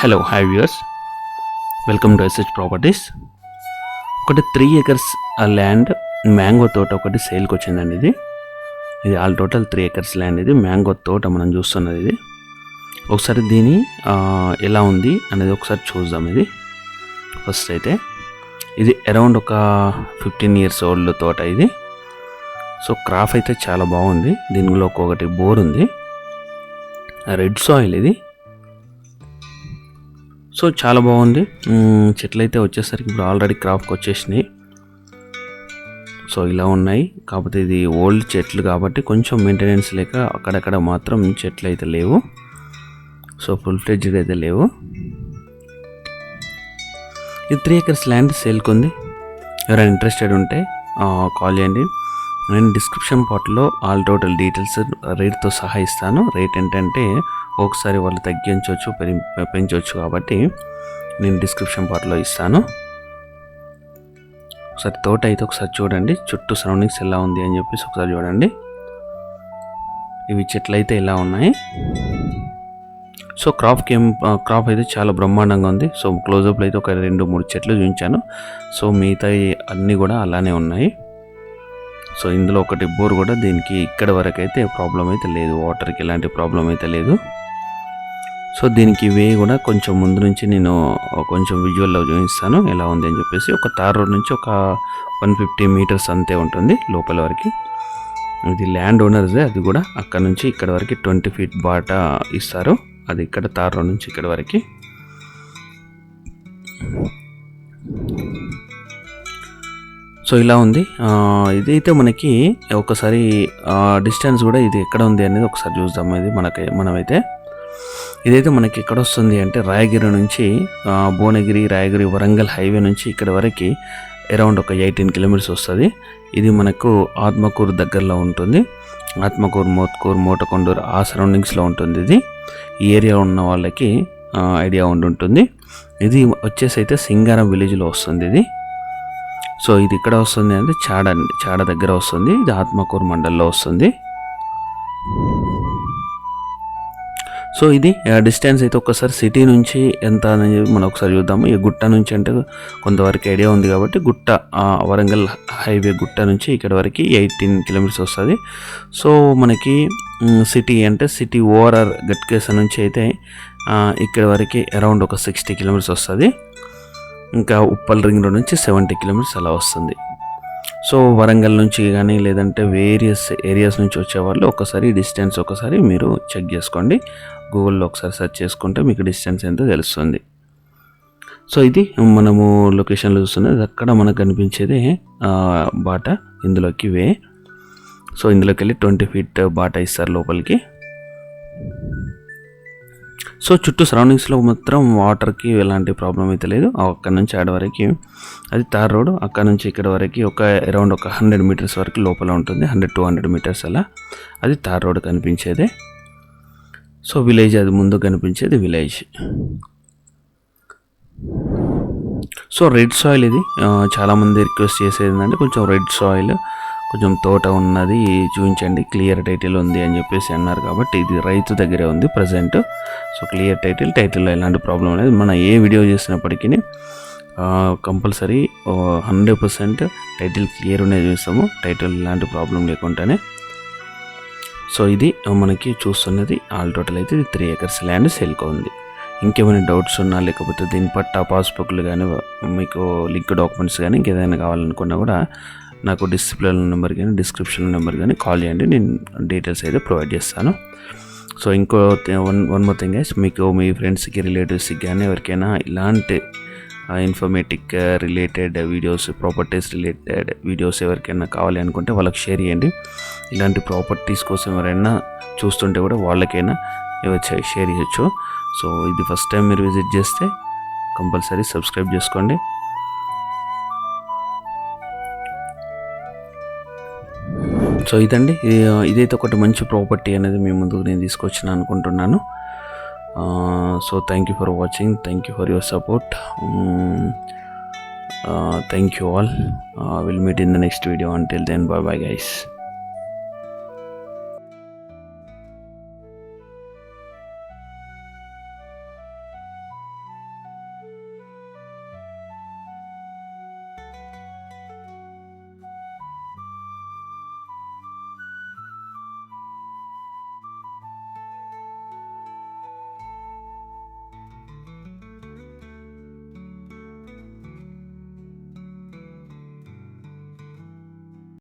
Hello hi viewers welcome to SH properties ఒకటి three acres land mango తోట ఒకటి సేల్కి వచ్చిందండి ఇది. ఇది all total three acres land ఇది. మ్యాంగో తోట మనం చూస్తున్నది ఇది. ఒకసారి దీని uh, ఎలా ఉంది అనేది ఒకసారి చూద్దాం ఇది. ఫస్ట్ అయితే ఇది అరౌండ్ ఒక ఫిఫ్టీన్ ఇయర్స్ ఓల్డ్ తోట ఇది. సో క్రాఫ్ అయితే చాలా బాగుంది. దీనిలో ఒకటి బోర్ ఉంది. రెడ్ సాయిల్ ఇది. సో చాలా బాగుంది. చెట్లు అయితే వచ్చేసరికి ఇప్పుడు ఆల్రెడీ క్రాప్కి వచ్చేసినాయి. సో ఇలా ఉన్నాయి. కాకపోతే ఇది ఓల్డ్ చెట్లు కాబట్టి కొంచెం మెయింటెనెన్స్ లేక అక్కడక్కడ మాత్రం చెట్లు అయితే లేవు. సో ఫుల్ ఫ్లెడ్జ్డ్ అయితే లేవు. ఇది త్రీ ఎకర్స్ ల్యాండ్ సేల్కి ఉంది. ఎవరైనా ఇంట్రెస్టెడ్ ఉంటే కాల్ చేయండి. నేను డిస్క్రిప్షన్ పార్ట్లో ఆల్ టోటల్ డీటెయిల్స్ రేట్తో సహా ఇస్తాను. రేట్ ఏంటంటే ఒకసారి వాళ్ళు తగ్గించవచ్చు పెంచవచ్చు కాబట్టి నేను డిస్క్రిప్షన్ పార్ట్లో ఇస్తాను. ఒకసారి తోట అయితే ఒకసారి చూడండి చుట్టూ సరౌండింగ్స్ ఎలా ఉంది అని చెప్పేసి ఒకసారి చూడండి. ఇవి చెట్లు అయితే ఎలా ఉన్నాయి? సో క్రాప్కి ఏం క్రాప్ అయితే చాలా బ్రహ్మాండంగా ఉంది. సో క్లోజప్లో అయితే ఒక రెండు మూడు చెట్లు చూపించాను. సో మిగతా అన్నీ కూడా అలానే ఉన్నాయి. సో ఇందులో ఒకటి బోర్ కూడా దీనికి ఇక్కడ వరకు అయితే ప్రాబ్లం అయితే లేదు. వాటర్కి ఎలాంటి ప్రాబ్లం అయితే లేదు. సో దీనికి వే కూడా కొంచెం ముందు నుంచి నేను కొంచెం విజువల్లో చూపిస్తాను. ఎలా ఉంది అని చెప్పేసి ఒక తార్ రోడ్ నుంచి ఒక వన్ ఫిఫ్టీ మీటర్స్ అంతే ఉంటుంది లోపల వరకు. ఇది ల్యాండ్ ఓనర్స్ అది కూడా అక్కడ నుంచి ఇక్కడ వరకు ట్వంటీ ఫీట్ బాట ఇస్తారు. అది ఇక్కడ తార్ రోడ్ నుంచి ఇక్కడ వరకు. సో ఇలా ఉంది. ఇదైతే మనకి ఒకసారి డిస్టెన్స్ కూడా ఇది ఎక్కడ ఉంది అనేది ఒకసారి చూద్దాం. ఇది మనకి మనమైతే. ఇదైతే మనకి ఎక్కడ వస్తుంది అంటే రాయగిరి నుంచి భువనగిరి రాయగిరి వరంగల్ హైవే నుంచి ఇక్కడ వరకు అరౌండ్ ఒక ఎయిటీన్ కిలోమీటర్స్ వస్తుంది. ఇది మనకు ఆత్మకూరు దగ్గరలో ఉంటుంది. ఆత్మకూరు మోత్కూరు మోటకొండూరు ఆ సరౌండింగ్స్లో ఉంటుంది ఇది. ఈ ఏరియా ఉన్న వాళ్ళకి ఐడియా ఉండి ఉంటుంది ఇది వచ్చేసి అయితే సింగారం విలేజ్లో వస్తుంది ఇది. సో ఇది ఇక్కడ వస్తుంది అంటే చాడ చాడ దగ్గర వస్తుంది. ఇది ఆత్మకూరు మండల్లో వస్తుంది. సో ఇది డిస్టెన్స్ అయితే ఒకసారి సిటీ నుంచి ఎంత అనేది మనం ఒకసారి చూద్దాము. ఈ గుట్ట నుంచి అంటే కొంతవరకు ఐడియా ఉంది కాబట్టి గుట్ట వరంగల్ హైవే గుట్ట నుంచి ఇక్కడ వరకు ఎయిటీన్ కిలోమీటర్స్ వస్తుంది. సో మనకి సిటీ అంటే సిటీ ఓవరాల్ గట్కేస నుంచి అయితే ఇక్కడ వరకు అరౌండ్ ఒక సిక్స్టీ కిలోమీటర్స్ వస్తుంది. ఇంకా ఉప్పల్ రింగ్ రోడ్ నుంచి సెవెంటీ కిలోమీటర్స్ అలా వస్తుంది. సో వరంగల్ నుంచి కానీ లేదంటే వేరియస్ ఏరియాస్ నుంచి వచ్చేవాళ్ళు ఒకసారి డిస్టెన్స్ ఒకసారి మీరు చెక్ చేసుకోండి. గూగుల్లో ఒకసారి సెర్చ్ చేసుకుంటే మీకు డిస్టెన్స్ ఎంతో తెలుస్తుంది. సో ఇది మనము లొకేషన్లో చూస్తున్నది. అక్కడ మనకు కనిపించేది బాట ఇందులోకి వే. సో ఇందులోకి వెళ్ళి ట్వంటీ ఫీట్ బాట ఇస్తారు లోపలికి. సో చుట్టూ సరౌండింగ్స్లో మాత్రం వాటర్కి ఎలాంటి ప్రాబ్లం అయితే లేదు. అక్కడ నుంచి ఆడ వరకు అది తార్ రోడ్ అక్కడ నుంచి ఇక్కడ వరకు ఒక అరౌండ్ ఒక హండ్రెడ్ మీటర్స్ వరకు లోపల ఉంటుంది. హండ్రెడ్ టూ హండ్రెడ్ మీటర్స్ అలా. అది తార్ రోడ్ కనిపించేదే. సో విలేజ్ అది ముందు కనిపించేది విలేజ్. సో రెడ్ సాయిల్ ఇది. చాలామంది రిక్వెస్ట్ చేసేది ఏంటంటే కొంచెం రెడ్ సాయిల్ కొంచెం తోట ఉన్నది చూపించండి క్లియర్ టైటిల్ ఉంది అని చెప్పేసి అన్నారు కాబట్టి ఇది రైతు దగ్గరే ఉంది ప్రజెంట్. సో క్లియర్ టైటిల్ టైటిల్లో ఎలాంటి ప్రాబ్లం లేదు. మనం ఏ వీడియో చేసినప్పటికీ compulsory hundred percent title clear ఉండేది చూస్తాము. టైటిల్ ఎలాంటి ప్రాబ్లం లేకుండానే. సో ఇది మనకి చూస్తున్నది. ఆల్ టోటల్ అయితే ఇది త్రీ ఎకర్స్ ల్యాండ్ సేల్కో ఉంది. ఇంకేమైనా డౌట్స్ ఉన్నా లేకపోతే దీని పట్టా పాస్బుక్లు కానీ మీకు లింక్ డాక్యుమెంట్స్ కానీ ఇంకేదైనా కావాలనుకున్నా కూడా నాకు డిస్ప్లే నెంబర్ కానీ డిస్క్రిప్షన్ నెంబర్ కానీ కాల్ చేయండి. నేను డీటెయిల్స్ అయితే ప్రొవైడ్ చేస్తాను. సో ఇంకో one one more thing guys మీకు మీ ఫ్రెండ్స్కి రిలేటివ్స్కి కానీ ఎవరికైనా ఇలాంటి informatic related videos properties related videos ఎవరికైనా కావాలి అనుకుంటే వాళ్ళకి షేర్ చేయండి. ఇలాంటి ప్రాపర్టీస్ కోసం ఎవరైనా చూస్తుంటే కూడా వాళ్ళకైనా ఇవ్వచ్చు షేర్ చేయొచ్చు. సో ఇది ఫస్ట్ టైం మీరు విజిట్ చేస్తే కంపల్సరీ సబ్స్క్రైబ్ చేసుకోండి. సో ఇదండి. ఇదైతే ఒకటి మంచి ప్రాపర్టీ అనేది మీ ముందుకు నేను తీసుకొచ్చిన అనుకుంటున్నాను. So thank you for watching thank you for your support thank you all will meet in the next video until then bye bye guys